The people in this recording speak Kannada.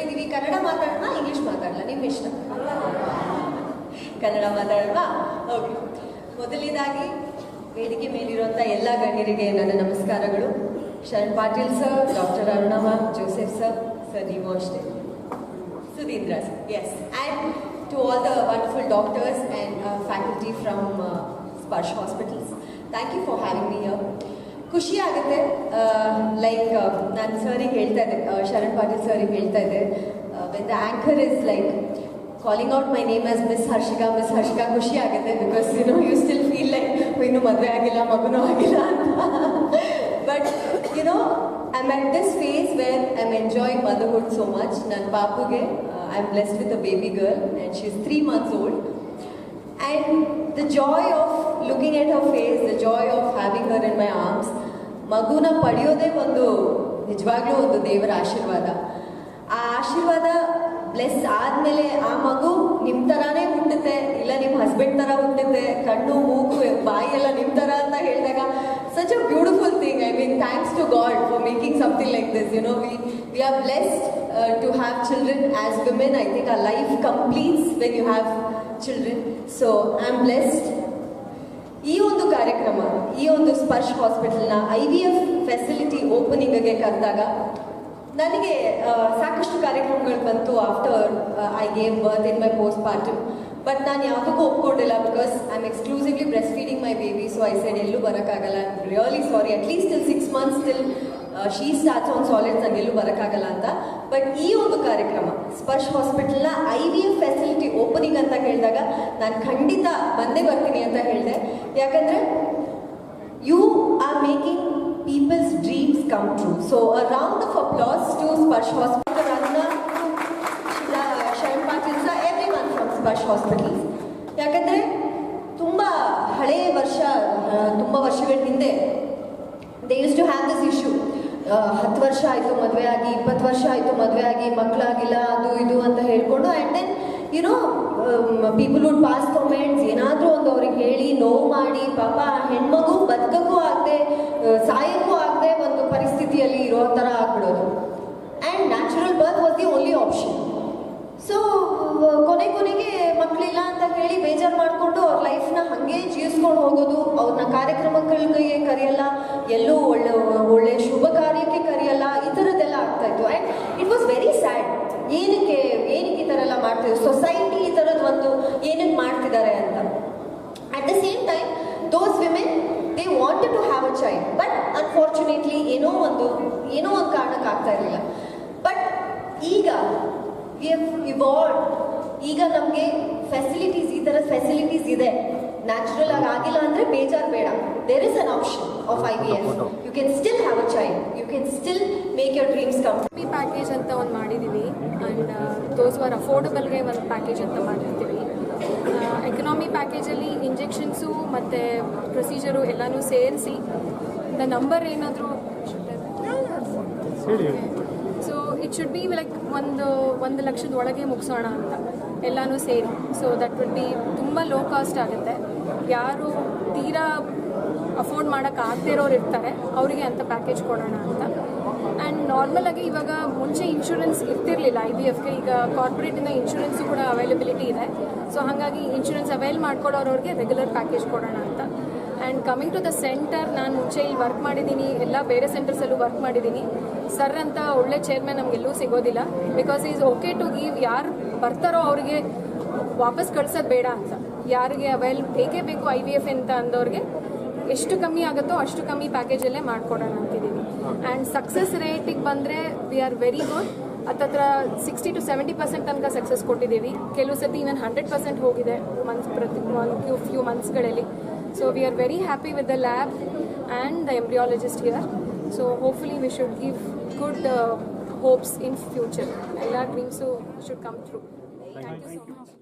ಇದ್ದೀವಿ ಕನ್ನಡ ಮಾತಾಡೋಣ ಇಂಗ್ಲೀಷ್ ಮಾತಾಡಲ್ಲ ನಿಮ್ಮ ಇಷ್ಟ. ಕನ್ನಡ ಮಾತಾಡೋಣ? ಓಕೆ ಮೊದಲನೇದಾಗಿ, ವೇದಿಕೆ ಮೇಲಿರುವಂಥ ಎಲ್ಲ ಗಣ್ಯರಿಗೆ ನನ್ನ ನಮಸ್ಕಾರಗಳು. Sharan Patil sir doctor Aruna ma'am Joseph sir sir ನೀವು ಅಷ್ಟೇ Sudheendra sir yes and to all the wonderful doctors and faculty from Sparsh hospitals thank you for having me yeah ಖುಷಿ ಆಗುತ್ತೆ. ಲೈಕ್ ನಾನು ಸರಿಗೆ ಹೇಳ್ತಾ ಇದ್ದೆ ಶರಣ್ ಪಾಟೀಲ್ ಸರಿಗೆ ಹೇಳ್ತಾ ಇದ್ದೆ. When the anchor is like calling out my name as miss Harshika miss Harshika ಖುಷಿ ಆಗುತ್ತೆ because you know you still feel like ಇನ್ನೂ ಮದುವೆ ಆಗಿಲ್ಲ ಮಗುನೂ ಆಗಿಲ್ಲ ಅಂತ. But you know I am at this phase where I am enjoying motherhood so much ನನ್ನ ಪಾಪುಗೆ I am blessed with a baby girl and she is three months old And the joy of looking at her face the joy of having her in my arms, ಮಗುನ ಪಡೆಯೋದೇ ಒಂದು ನಿಜವಾಗ್ಲೂ ಒಂದು ದೇವರ ಆಶೀರ್ವಾದ. ಆ ಆಶೀರ್ವಾದ ಬ್ಲೆಸ್ ಆದಮೇಲೆ ಆ ಮಗು ನಿಮ್ಮ ಥರನೇ ಹುಟ್ಟುತ್ತೆ, ಇಲ್ಲ ನಿಮ್ಮ ಹಸ್ಬೆಂಡ್ ಥರ ಹುಟ್ಟುತ್ತೆ, ಕಣ್ಣು, ಮೂಗು ಬಾಯಿ ಎಲ್ಲ ನಿಮ್ಮ ಥರ ಅಂತ ಹೇಳಿದಾಗ such a beautiful thing I mean thanks to God for making something like this you know we we are blessed to have children as women I think a life completes when you have children so I am blessed ಈ ಒಂದು ಕಾರ್ಯಕ್ರಮ, ಈ ಒಂದು ಸ್ಪರ್ಶ್ ಹಾಸ್ಪಿಟಲ್ನ ಐ ವಿ ಎಫ್ ಫೆಸಿಲಿಟಿ ಓಪನಿಂಗ್ಗೆ ಕರೆದಾಗ ನನಗೆ ಸಾಕಷ್ಟು ಕಾರ್ಯಕ್ರಮಗಳು ಬಂತು after I gave birth in my postpartum but ನಾನು ಯಾವುದಕ್ಕೂ ಒಪ್ಕೊಂಡಿಲ್ಲ because I am exclusively breastfeeding my baby so I side ಎಲ್ಲೂ ಬರೋಕ್ಕಾಗಲ್ಲ really sorry at least till six months till she starts on solids ನಂಗೆ ಎಲ್ಲೂ ಬರೋಕ್ಕಾಗಲ್ಲ ಅಂತ. ಬಟ್ ಈ ಒಂದು ಕಾರ್ಯಕ್ರಮ, Sparsh ಹಾಸ್ಪಿಟಲ್ನ I V F facility opening ಅಂತ ಹೇಳಿದಾಗ ನಾನು ಖಂಡಿತ ಬಂದೇ ಬರ್ತೀನಿ ಅಂತ ಹೇಳಿದೆ. ಯಾಕಂದರೆ you are making people's dreams come true so a round of applause to Sparsh hospital Sharan Patil sir everyone from Sparsh hospitals ಯಾಕಂದರೆ ತುಂಬ ಹಳೆಯ ವರ್ಷ ತುಂಬ ವರ್ಷಗಳ ಹಿಂದೆ they used to have this issue ಹತ್ತು ವರ್ಷ ಆಯಿತು ಮದುವೆ ಆಗಿ, ಇಪ್ಪತ್ತು ವರ್ಷ ಆಯಿತು ಮದುವೆ ಆಗಿ ಮಕ್ಕಳಾಗಿಲ್ಲ ಅದು ಇದು ಅಂತ ಹೇಳ್ಕೊಂಡು and then you know people would pass comments ಏನಾದರೂ ಒಂದು ಅವ್ರಿಗೆ ಹೇಳಿ, ನೋವು ಮಾಡಿ, ಪಾಪ ಹೆಣ್ಮಗು ಬದುಕಕ್ಕೂ ಆಗದೆ ಸಾಯಕ್ಕೂ ಆಗದೆ ಒಂದು ಪರಿಸ್ಥಿತಿಯಲ್ಲಿ ಇರೋ ಥರ ಆಗ್ಬಿಡೋದು. And natural birth was the only option so ಕೊನೆ ಕೊನೆಗೆ ಮಕ್ಕಳಿಲ್ಲ ಅಂತ ಹೇಳಿ ಬೇಜಾರು ಮಾಡಿಕೊಂಡು ಅವ್ರ ಲೈಫ್ನ ಹಾಗೆ ಜೀವಿಸ್ಕೊಂಡು ಹೋಗೋದು ಅವ್ರನ್ನ ಕಾರ್ಯಕ್ರಮಗಳಿಗೆ ಕರೆಯಲ್ಲ, ಎಲ್ಲೂ ಒಳ್ಳೆ ಶುಭ ಕಾರ್ಯಕ್ಕೆ ಕರೆಯಲ್ಲ ಈ ಥರದ್ದೆಲ್ಲ ಆಗ್ತಾ ಇತ್ತು and it was very sad ಏನಕ್ಕೆ ಏನಕ್ಕೆ ಈ ಥರ ಎಲ್ಲ ಮಾಡ್ತಿದ್ರು? ಸೊಸೈಟಿ ಈ ಥರದ್ದು ಒಂದು ಏನಕ್ಕೆ ಮಾಡ್ತಿದ್ದಾರೆ ಅಂತ. At the same time those women they wanted to have a child but unfortunately ಏನೋ ಒಂದು ಏನೋ ಒಂದು ಕಾರಣಕ್ಕೆ ಆಗ್ತಾ ಇರಲಿಲ್ಲ. ಬಟ್ ಈಗ ವಿ ಇವಾಲ್ವ್ ಈಗ ನಮಗೆ ಫೆಸಿಲಿಟೀಸ್ ಈ ಥರ ಫೆಸಿಲಿಟೀಸ್ ಇದೆ. ನ್ಯಾಚುರಲ್ ಆಗಿ ಆಗಿಲ್ಲ ಅಂದರೆ ಬೇಜಾರು ಬೇಡ. There is an option of I V F you can still have a child you can still make your dreams come package ಅಂತ ಒಂದು ಮಾಡಿದ್ದೀವಿ ಆ್ಯಂಡ್ ದೋಸ್ ವರ್ ಅಫೋರ್ಡಬಲ್ಗೆ ಒಂದು ಪ್ಯಾಕೇಜ್ ಅಂತ ಮಾಡಿರ್ತೀವಿ. ಎಕನಾಮಿ ಪ್ಯಾಕೇಜಲ್ಲಿ ಇಂಜೆಕ್ಷನ್ಸು ಮತ್ತು ಪ್ರೊಸೀಜರು ಎಲ್ಲನೂ ಸೇರಿಸಿ. ದ ನಂಬರ್ ಏನಾದರೂ so it should be like ಒಂದು ಒಂದು ಲಕ್ಷದ ಒಳಗೆ ಮುಗಿಸೋಣ ಅಂತ. ಎಲ್ಲನೂ ಸೇರಿ. ಸೊ ದಟ್ ವುಡ್ ಬಿ ತುಂಬ ಲೋ ಕಾಸ್ಟ್ ಆಗುತ್ತೆ. ಯಾರು ತೀರಾ ಅಫೋರ್ಡ್ ಮಾಡೋಕ್ಕೆ ಆಗದೇ ಇರ್ತಾರೆ, ಅವರಿಗೆ ಅಂತ ಪ್ಯಾಕೇಜ್ ಕೊಡೋಣ ಅಂತ. ಆ್ಯಂಡ್ ನಾರ್ಮಲಾಗಿ ಇವಾಗ ಮುಂಚೆ ಇನ್ಶೂರೆನ್ಸ್ ಇರ್ತಿರ್ಲಿಲ್ಲ ಐ ಬಿ ಎಫ್ಗೆ ಈಗ ಕಾರ್ಪೊರೇಟಿಂದ ಇನ್ಶೂರೆನ್ಸು ಕೂಡ ಅವೈಲಬಿಲಿಟಿ ಇದೆ. ಸೊ ಹಾಗಾಗಿ ಇನ್ಶೂರೆನ್ಸ್ ಅವೈಲ್ ಮಾಡ್ಕೊಳ್ಳೋರವ್ರಿಗೆ ರೆಗ್ಯುಲರ್ ಪ್ಯಾಕೇಜ್ ಕೊಡೋಣ ಅಂತ. And coming to the centre ನಾನು ಮುಂಚೆ ಇಲ್ಲಿ ವರ್ಕ್ ಮಾಡಿದ್ದೀನಿ, ಎಲ್ಲ ಬೇರೆ ಸೆಂಟರ್ಸಲ್ಲೂ ವರ್ಕ್ ಮಾಡಿದ್ದೀನಿ. ಸರ್ ಅಂತ ಒಳ್ಳೆ ಚೇರ್ಮನ್ ನಮಗೆಲ್ಲೂ ಸಿಗೋದಿಲ್ಲ because is okay to give ಯಾರು ಬರ್ತಾರೋ ಅವರಿಗೆ ವಾಪಸ್ ಕಳ್ಸೋದು ಬೇಡ ಅಂತ. ಯಾರಿಗೆ ಅವೈಲ್ ಬೇಕೇ ಬೇಕು ಐ ವಿ ಎಫ್ ಅಂತ ಅಂದವ್ರಿಗೆ ಎಷ್ಟು ಕಮ್ಮಿ ಆಗುತ್ತೋ ಅಷ್ಟು ಕಮ್ಮಿ ಪ್ಯಾಕೇಜಲ್ಲೇ ಮಾಡ್ಕೊಡೋಣ ಅಂತಿದ್ದೀವಿ ಆ್ಯಂಡ್ ಸಕ್ಸಸ್ ರೇಟಿಗೆ ಬಂದರೆ ವಿ ಆರ್ ವೆರಿ ಗುಡ್ ಹತ್ತತ್ರ ಸಿಕ್ಸ್ಟಿ ಟು ಸೆವೆಂಟಿ ಪರ್ಸೆಂಟ್ ತನಕ ಸಕ್ಸಸ್ ಕೊಟ್ಟಿದ್ದೀವಿ. ಕೆಲವು ಸತಿ ಇನ್ನೊಂದು ಹಂಡ್ರೆಡ್ ಪರ್ಸೆಂಟ್ ಹೋಗಿದೆ ಮಂತ್ಸ್ ಪ್ರತಿ few few ಮಂತ್ಸ್ಗಳಲ್ಲಿ so we are very happy with the lab and the embryologist here so hopefully we should give good hopes in future ಎಲ್ಲ dreams should come through thank you so much